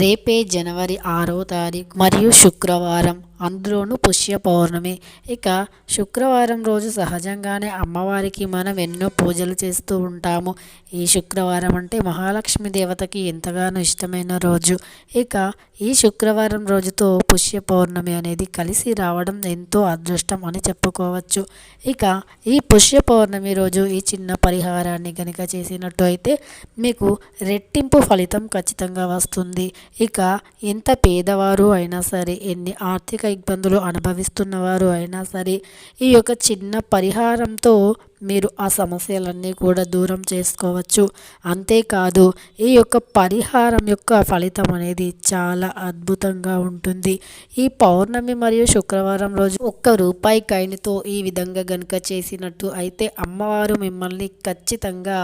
రేపే జనవరి ఆరో తారీఖు మరియు శుక్రవారం. అందులోనూ పుష్య పౌర్ణమి ఇక శుక్రవారం రోజు సహజంగానే అమ్మవారికి మనం ఎన్నో పూజలు చేస్తూ ఉంటాము. ఈ శుక్రవారం అంటే మహాలక్ష్మి దేవతకి ఎంతగానో ఇష్టమైన రోజు. ఇక ఈ శుక్రవారం రోజుతో పుష్య పౌర్ణమి అనేది కలిసి రావడం ఎంతో అదృష్టం అని చెప్పుకోవచ్చు. ఇక ఈ పుష్య పౌర్ణమి రోజు ఈ చిన్న పరిహారాన్ని కనుక చేసినట్టు అయితే మీకు రెట్టింపు ఫలితం ఖచ్చితంగా వస్తుంది. ఇక ఎంత పేదవారు అయినా సరే ఎన్ని ఆర్థిక ఇబ్బందులు అనుభవిస్తున్నవారు అయినా సరే ఈ యొక్క చిన్న పరిహారంతో మీరు ఆ సమస్యలన్నీ కూడా దూరం చేసుకోవచ్చు. అంతేకాదు ఈ యొక్క పరిహారం యొక్క ఫలితం అనేది చాలా అద్భుతంగా ఉంటుంది. ఈ పౌర్ణమి మరియు శుక్రవారం రోజు ఒక్క రూపాయి కైనితో ఈ విధంగా గనుక చేసినట్టు అయితే అమ్మవారు మిమ్మల్ని ఖచ్చితంగా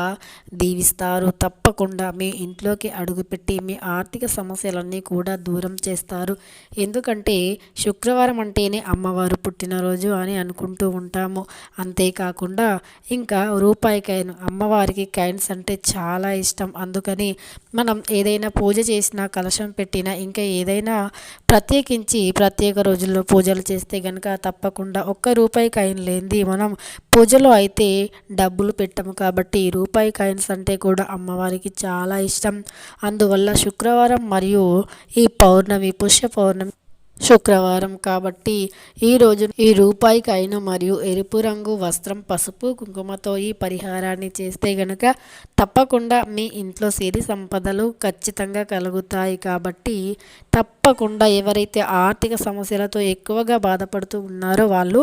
దీవిస్తారు. తప్పకుండా మీ ఇంట్లోకి అడుగుపెట్టి మీ ఆర్థిక సమస్యలన్నీ కూడా దూరం చేస్తారు. ఎందుకంటే శుక్రవారం అంటేనే అమ్మవారు పుట్టినరోజు అని అనుకుంటూ ఉంటాము. అంతేకాకుండా ఇంకా రూపాయి కాయిన్ అమ్మవారికి కాయిన్స్ అంటే చాలా ఇష్టం. అందుకని మనం ఏదైనా పూజ చేసినా కలశం పెట్టినా ఇంకా ఏదైనా ప్రత్యేకించి ప్రత్యేక రోజుల్లో పూజలు చేస్తే కనుక తప్పకుండా ఒక్క రూపాయి కాయిన్ లేనిది మనం పూజలో అయితే డబ్బులు పెట్టము కాబట్టి రూపాయి కాయిన్స్ అంటే కూడా అమ్మవారికి చాలా ఇష్టం. అందువల్ల శుక్రవారం మరియు ఈ పౌర్ణమి పుష్య పౌర్ణమి శుక్రవారం కాబట్టి ఈరోజు ఈ రూపాయి కైన మరియు ఎరుపు రంగు వస్త్రం పసుపు కుంకుమతో ఈ పరిహారాన్ని చేస్తే గనుక తప్పకుండా మీ ఇంట్లో సిరి సంపదలు ఖచ్చితంగా కలుగుతాయి కాబట్టి తప్పకుండా ఎవరైతే ఆర్థిక సమస్యలతో ఎక్కువగా బాధపడుతూ ఉన్నారో వాళ్ళు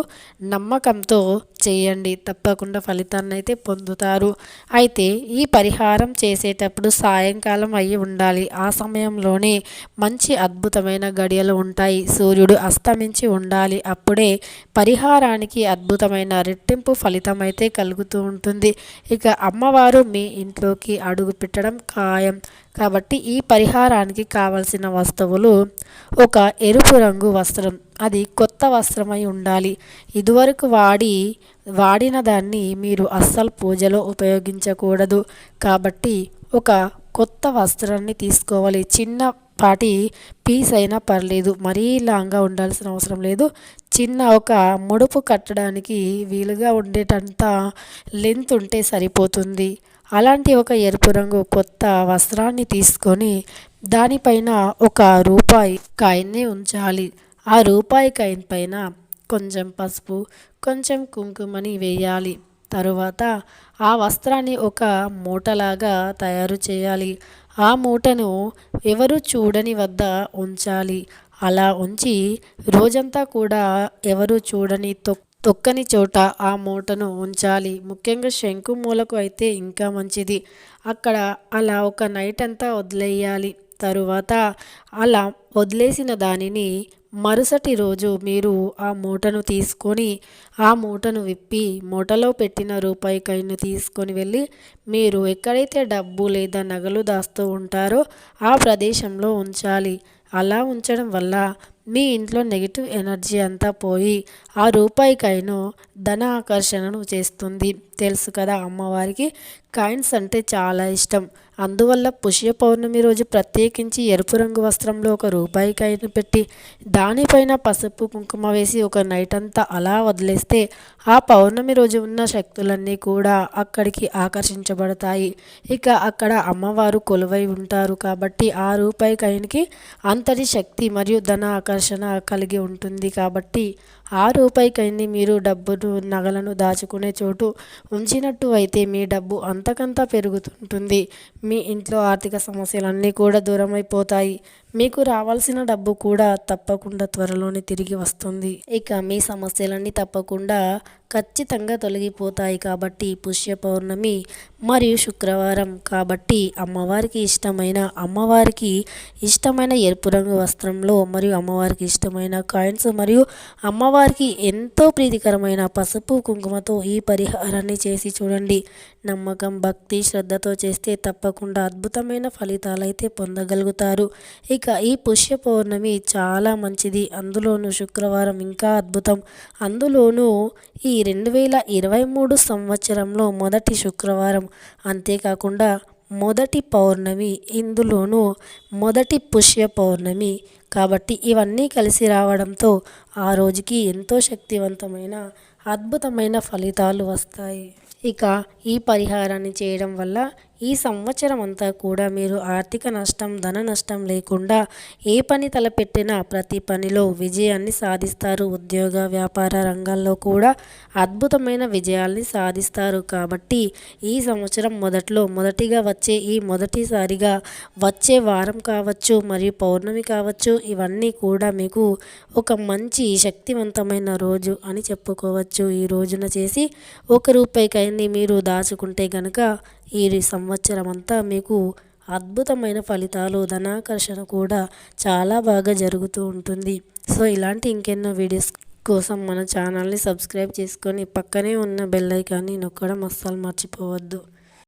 నమ్మకంతో చేయండి. తప్పకుండా ఫలితాన్ని అయితే పొందుతారు. అయితే ఈ పరిహారం చేసేటప్పుడు సాయంకాలం అయ్యి ఉండాలి. ఆ సమయంలోనే మంచి అద్భుతమైన గడియలు ఉంటాయి. సూర్యుడు అస్తమించి ఉండాలి. అప్పుడే పరిహారానికి అద్భుతమైన రెట్టింపు ఫలితం అయితే కలుగుతూ ఉంటుంది. ఇక అమ్మవారు మీ ఇంట్లోకి అడుగు పెట్టడం ఖాయం. కాబట్టి ఈ పరిహారానికి కావలసిన వస్తువులు ఒక ఎరుపు రంగు వస్త్రం. అది కొత్త వస్త్రమై ఉండాలి. ఇదివరకు వాడి వాడిన దాన్ని మీరు అస్సలు పూజలో ఉపయోగించకూడదు. కాబట్టి ఒక కొత్త వస్త్రాన్ని తీసుకోవాలి. చిన్న పాటి పీస్ అయినా పర్లేదు. మరీ లాంగా ఉండాల్సిన అవసరం లేదు. చిన్న ఒక ముడుపు కట్టడానికి వీలుగా ఉండేటంత లెంత్ ఉంటే సరిపోతుంది. అలాంటి ఒక ఎరుపు రంగు కొత్త వస్త్రాన్ని తీసుకొని దానిపైన ఒక రూపాయి కాయిన్ని ఉంచాలి. ఆ రూపాయి కాయిన్ పైన కొంచెం పసుపు కొంచెం కుంకుమని వేయాలి. తరువాత ఆ వస్త్రాన్ని ఒక మూటలాగా తయారు చేయాలి. ఆ మూటను ఎవరు చూడని వద్ద ఉంచాలి. అలా ఉంచి రోజంతా కూడా ఎవరు చూడని తొక్ తొక్కని చోట ఆ మూటను ఉంచాలి. ముఖ్యంగా శంకు మూలకు అయితే ఇంకా మంచిది. అక్కడ అలా ఒక నైట్ అంతా వదిలేయాలి. తరువాత అలా వదిలేసిన దానిని మరుసటి రోజు మీరు ఆ మూటను తీసుకొని ఆ మూటను విప్పి మూటలో పెట్టిన రూపాయి కైను తీసుకొని వెళ్ళి మీరు ఎక్కడైతే డబ్బు లేదా నగలు దాస్తూ ఉంటారో ఆ ప్రదేశంలో ఉంచాలి. అలా ఉంచడం వల్ల మీ ఇంట్లో నెగిటివ్ ఎనర్జీ అంతా పోయి ఆ రూపాయికైనా ధన ఆకర్షణను చేస్తుంది. తెలుసు కదా అమ్మవారికి. కాయిన్స్ అంటే చాలా ఇష్టం. అందువల్ల పుష్య పౌర్ణమి రోజు ప్రత్యేకించి ఎరుపు రంగు వస్త్రంలో ఒక రూపాయి కాయిన్ పెట్టి దానిపైన పసుపు కుంకుమ వేసి ఒక నైట్ అంతా అలా వదిలేస్తే ఆ పౌర్ణమి రోజు ఉన్న శక్తులన్నీ కూడా అక్కడికి ఆకర్షించబడతాయి. ఇక అక్కడ అమ్మవారు కొలువై ఉంటారు కాబట్టి ఆ రూపాయి కాయిన్కి అంతటి శక్తి మరియు ధన ఆకర్షణ కలిగి ఉంటుంది కాబట్టి ఆ రూపాయికైంది మీరు డబ్బును నగలను దాచుకునే చోటు ఉంచినట్టు అయితే మీ డబ్బు అంతకంతా పెరుగుతుంటుంది. మీ ఇంట్లో ఆర్థిక సమస్యలన్నీ కూడా దూరం అయిపోతాయి మీకు రావాల్సిన డబ్బు కూడా తప్పకుండా త్వరలోనే తిరిగి వస్తుంది. ఇక మీ సమస్యలన్నీ తప్పకుండా ఖచ్చితంగా తొలగిపోతాయి కాబట్టి పుష్య పౌర్ణమి మరియు శుక్రవారం. కాబట్టి అమ్మవారికి ఇష్టమైన అమ్మవారికి ఇష్టమైన ఎరుపు రంగు వస్త్రంలో మరియు అమ్మవారికి ఇష్టమైన కాయిన్స్ మరియు అమ్మవారికి ఎంతో ప్రీతికరమైన పసుపు కుంకుమతో ఈ పరిహారాన్ని చేసి చూడండి. నమ్మకం భక్తి శ్రద్ధతో చేస్తే తప్పకుండా అద్భుతమైన ఫలితాలు అయితే పొందగలుగుతారు. ఇక ఈ పుష్య పౌర్ణమి చాలా మంచిది. అందులోనూ శుక్రవారం ఇంకా అద్భుతం. అందులోనూ ఈ రెండు వేల ఇరవై మూడు సంవత్సరంలో మొదటి శుక్రవారం. అంతేకాకుండా మొదటి పౌర్ణమి ఇందులోనూ మొదటి పుష్య పౌర్ణమి కాబట్టి ఇవన్నీ కలిసి రావడంతో ఆ రోజుకి ఎంతో శక్తివంతమైన అద్భుతమైన ఫలితాలు వస్తాయి. ఇక ఈ పరిహారాన్ని చేయడం వల్ల ఈ సంవత్సరం అంతా కూడా మీరు ఆర్థిక నష్టం ధన నష్టం లేకుండా ఏ పని తలపెట్టినా ప్రతి పనిలో విజయాన్ని సాధిస్తారు. ఉద్యోగ వ్యాపార రంగాల్లో కూడా అద్భుతమైన విజయాల్ని సాధిస్తారు. కాబట్టి ఈ సంవత్సరం మొదట్లో మొదటిగా వచ్చే ఈ మొదటిసారిగా వచ్చే వారం కావచ్చు మరియు పౌర్ణమి కావచ్చు ఇవన్నీ కూడా మీకు ఒక మంచి శక్తివంతమైన రోజు అని చెప్పుకోవచ్చు. ఈ రోజున చేసి ఒక రూపాయికైనా మీరు దాచుకుంటే గనక ఈ సంవత్సరం అంతా మీకు అద్భుతమైన ఫలితాలు ధనాకర్షణ కూడా చాలా బాగా జరుగుతూ ఉంటుంది. సో ఇలాంటి ఇంకెన్నో వీడియోస్ కోసం మన ఛానల్ని సబ్స్క్రైబ్ చేసుకొని పక్కనే ఉన్న బెల్ ఐకాన్ని నొక్కడం అస్సలు మర్చిపోవద్దు.